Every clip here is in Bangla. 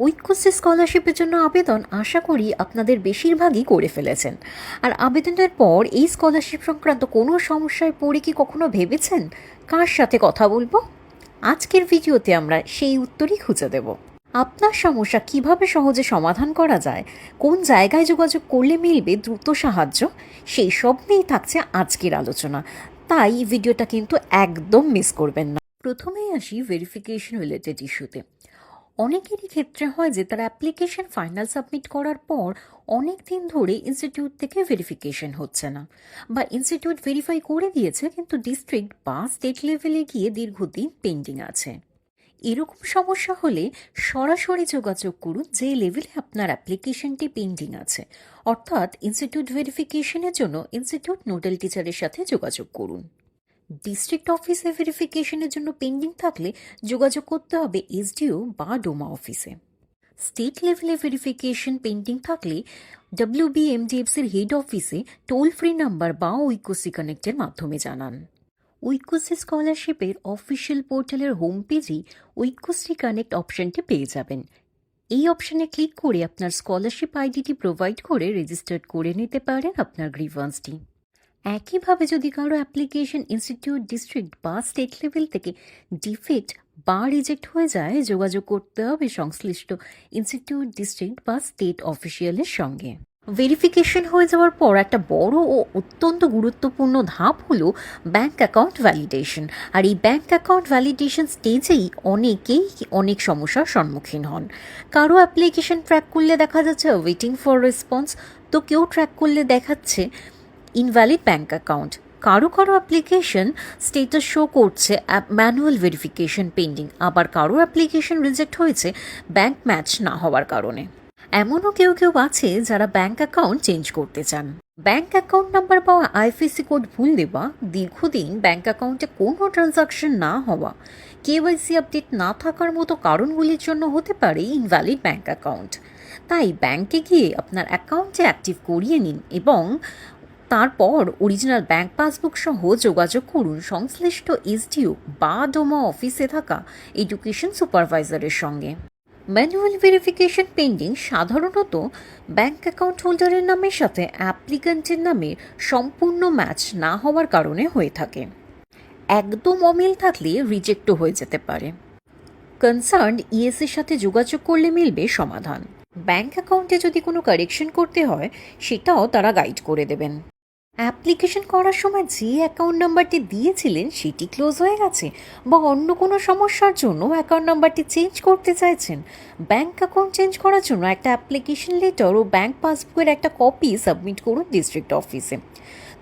ঐক্যশ্রী স্কলারশিপের জন্য আবেদন আশা করি আপনাদের বেশিরভাগই করে ফেলেছেন। আর আবেদনের পর এই স্কলারশিপ সংক্রান্ত কোনো সমস্যায় পড়ে কি কখনো ভেবেছেন? কার সাথে কথা বলব? আজকের ভিডিওতে আমরা সেই উত্তরই খুঁজে দেব। আপনার সমস্যা কীভাবে সহজে সমাধান করা যায়? কোন জায়গায় যোগাযোগ করলে মিলবে দ্রুত সাহায্য? সেই সব নিয়েই থাকছে আজকের আলোচনা। তাই ভিডিওটা কিন্তু একদম মিস করবেন না। প্রথমেই আসি ভেরিফিকেশন রিলেটেড ইস্যুতে অনেকেরই ক্ষেত্রে হয় যে তার অ্যাপ্লিকেশন ফাইনাল সাবমিট করার পর অনেক দিন ধরে ইনস্টিটিউট থেকে ভেরিফিকেশন হচ্ছে না বা ইনস্টিটিউট ভেরিফাই করে দিয়েছে কিন্তু ডিস্ট্রিক্ট বা স্টেট লেভেলে গিয়ে দীর্ঘদিন পেন্ডিং আছে। এরকম সমস্যা হলে সরাসরি যোগাযোগ করুন যে লেভেলে আপনার অ্যাপ্লিকেশনটি পেন্ডিং আছে। অর্থাৎ ইনস্টিটিউট ভেরিফিকেশনের জন্য ইনস্টিটিউট নোডাল টিচারের সাথে যোগাযোগ করুন। ডিস্ট্রিক্ট অফিসে ভেরিফিকেশনের জন্য পেন্ডিং থাকলে যোগাযোগ করতে হবে এসডিও বা ডোমা অফিসে। স্টেট লেভেলে ভেরিফিকেশন পেন্ডিং থাকলে ডাব্লিউবিএমডিএফসির হেড অফিসে টোল ফ্রি নাম্বার বা ঐক্যসি কানেক্টের মাধ্যমে জানান। ঐক্যশ্রী স্কলারশিপের অফিসিয়াল পোর্টালের হোম পেজেই ঐক্যশ্রী কানেক্ট অপশনটি পেয়ে যাবেন। এই অপশনে ক্লিক করে আপনার স্কলারশিপ আইডিটি প্রোভাইড করে রেজিস্টার্ড করে নিতে পারেন আপনার গ্রিভান্সটি। একইভাবে যদি কারও অ্যাপ্লিকেশন ইনস্টিটিউট, ডিস্ট্রিক্ট বা স্টেট লেভেল থেকে ডিফেক্ট বা রিজেক্ট হয়ে যায়, যোগাযোগ করতে হবে সংশ্লিষ্ট ইনস্টিটিউট, ডিস্ট্রিক্ট বা স্টেট অফিসিয়ালের সঙ্গে। ভেরিফিকেশন হয়ে যাওয়ার পর একটা বড় ও অত্যন্ত গুরুত্বপূর্ণ ধাপ হলো ব্যাংক অ্যাকাউন্ট ভ্যালিডেশন। আর এই ব্যাংক অ্যাকাউন্ট ভ্যালিডেশন স্টেজেই অনেকেই অনেক সমস্যার সম্মুখীন হন। কারও অ্যাপ্লিকেশন ট্র্যাক করলে দেখা যাচ্ছে ওয়েটিং ফর রেসপন্স তো কেউ ট্র্যাক করলে দেখাচ্ছে ইনভ্যালিড ব্যাঙ্ক অ্যাকাউন্ট কারও কারও অ্যাপ্লিকেশন স্টেটাস শো করছে ম্যানুয়াল ভেরিফিকেশন পেন্ডিং আবার কারও অ্যাপ্লিকেশন রিজেক্ট হয়েছে ব্যাংক ম্যাচ না হওয়ার কারণে। এমনও কেউ কেউ আছে যারা ব্যাংক অ্যাকাউন্ট চেঞ্জ করতে চান। ব্যাংক অ্যাকাউন্ট নাম্বার পাওয়া আইএফএসি কোড ভুল দেওয়া, দীর্ঘদিন ব্যাংক অ্যাকাউন্টে কোনো ট্রানজাকশন না হওয়া। কেওয়াইসি আপডেট না থাকার মতো কারণগুলির জন্য হতে পারে ইনভ্যালিড ব্যাংক অ্যাকাউন্ট তাই ব্যাংকে গিয়ে আপনার অ্যাকাউন্টে অ্যাক্টিভ করিয়ে নিন এবং তারপর অরিজিনাল ব্যাংক পাসবুক সহ যোগাযোগ করুন সংশ্লিষ্ট এসডিও বা ডোমা অফিসে থাকা এডুকেশন সুপারভাইজারের সঙ্গে। ম্যানুয়াল ভেরিফিকেশন পেন্ডিং সাধারণত ব্যাংক অ্যাকাউন্ট হোল্ডারের নামের সাথে অ্যাপ্লিক্যান্টের নামে সম্পূর্ণ ম্যাচ না হওয়ার কারণে হয়ে থাকে। একদম অমিল থাকলে রিজেক্টও হয়ে যেতে পারে। কনসার্ন ইএসের সাথে যোগাযোগ করলে মিলবে সমাধান। ব্যাংক অ্যাকাউন্টে যদি কোনো কারেকশন করতে হয়, সেটাও তারা গাইড করে দেবেন। অ্যাপ্লিকেশন করার সময় যে অ্যাকাউন্ট নাম্বারটি দিয়েছিলেন সেটি ক্লোজ হয়ে গেছে বা অন্য কোনো সমস্যার জন্য অ্যাকাউন্ট নাম্বারটি চেঞ্জ করতে চাইছেন। ব্যাংক অ্যাকাউন্ট চেঞ্জ করার জন্য একটা অ্যাপ্লিকেশন লেটার ও ব্যাংক পাসবুকের একটা কপি সাবমিট করুন ডিস্ট্রিক্ট অফিসে।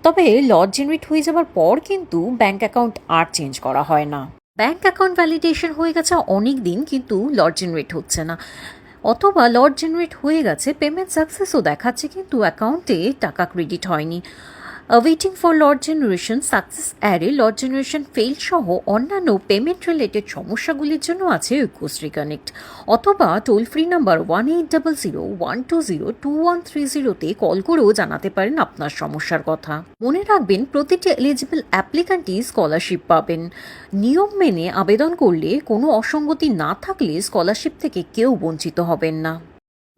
তবে লজ জেনারেট হয়ে যাওয়ার পর কিন্তু ব্যাংক অ্যাকাউন্ট আর চেঞ্জ করা হয় না। ব্যাংক অ্যাকাউন্ট ভ্যালিডেশন হয়ে গেছে অনেক দিন কিন্তু লজ জেনারেট হচ্ছে না। অথবা লট জেনারেট হয়ে গেছে, পেমেন্ট সাকসেসও দেখাচ্ছে কিন্তু অ্যাকাউন্টে টাকা ক্রেডিট হয়নি। Waiting for lot generation success or lot generation fail সহ অন্যান্য পেমেন্ট রিলেটেড সমস্যাগুলির জন্য আছে ঐক্যশ্রী কানেক্ট অথবা toll free number one eight double zero one two zero two one three জিরোতে কল করেও জানাতে পারেন আপনার সমস্যার কথা। মনে রাখবেন, প্রতিটি এলিজিবল অ্যাপ্লিকান্টই স্কলারশিপ পাবেন। নিয়ম মেনে আবেদন করলে কোনো অসঙ্গতি না থাকলে স্কলারশিপ থেকে কেউ বঞ্চিত হবেন না।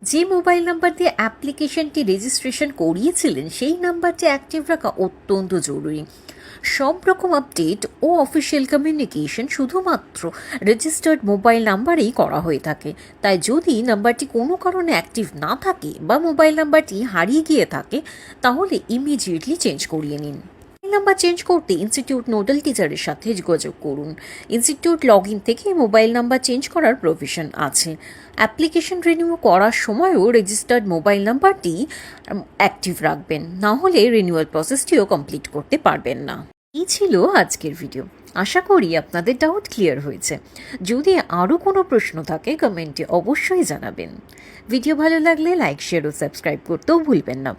যে মোবাইল নাম্বার দিয়ে অ্যাপ্লিকেশনটি রেজিস্ট্রেশন করিয়েছিলেন, সেই নাম্বারটি অ্যাক্টিভ রাখা অত্যন্ত জরুরি। সব রকম আপডেট ও অফিসিয়াল কমিউনিকেশন শুধুমাত্র রেজিস্টার্ড মোবাইল নাম্বারেই করা হয়ে থাকে। তাই যদি নাম্বারটি কোনো কারণে অ্যাক্টিভ না থাকে বা মোবাইল নাম্বারটি হারিয়ে গিয়ে থাকে, তাহলে ইমিডিয়েটলি চেঞ্জ করিয়ে নিন। নাম্বার চেঞ্জ করতে ইনস্টিটিউট নোডাল টিচারের সাথে যোগাযোগ করুন। ইনস্টিটিউট লগ ইন থেকে মোবাইল নাম্বার চেঞ্জ করার প্রভিশন আছে। অ্যাপ্লিকেশন রিনিউ করার সময়ও রেজিস্টার্ড মোবাইল নাম্বারটি অ্যাক্টিভ রাখবেন। না হলে রিনিউয়াল প্রসেসটিও কমপ্লিট করতে পারবেন না। এই ছিল আজকের ভিডিও আশা করি আপনাদের ডাউট ক্লিয়ার হয়েছে। যদি আরও কোনো প্রশ্ন থাকে কমেন্টে অবশ্যই জানাবেন। ভিডিও ভালো লাগলে লাইক শেয়ার ও সাবস্ক্রাইব করতেও ভুলবেন না।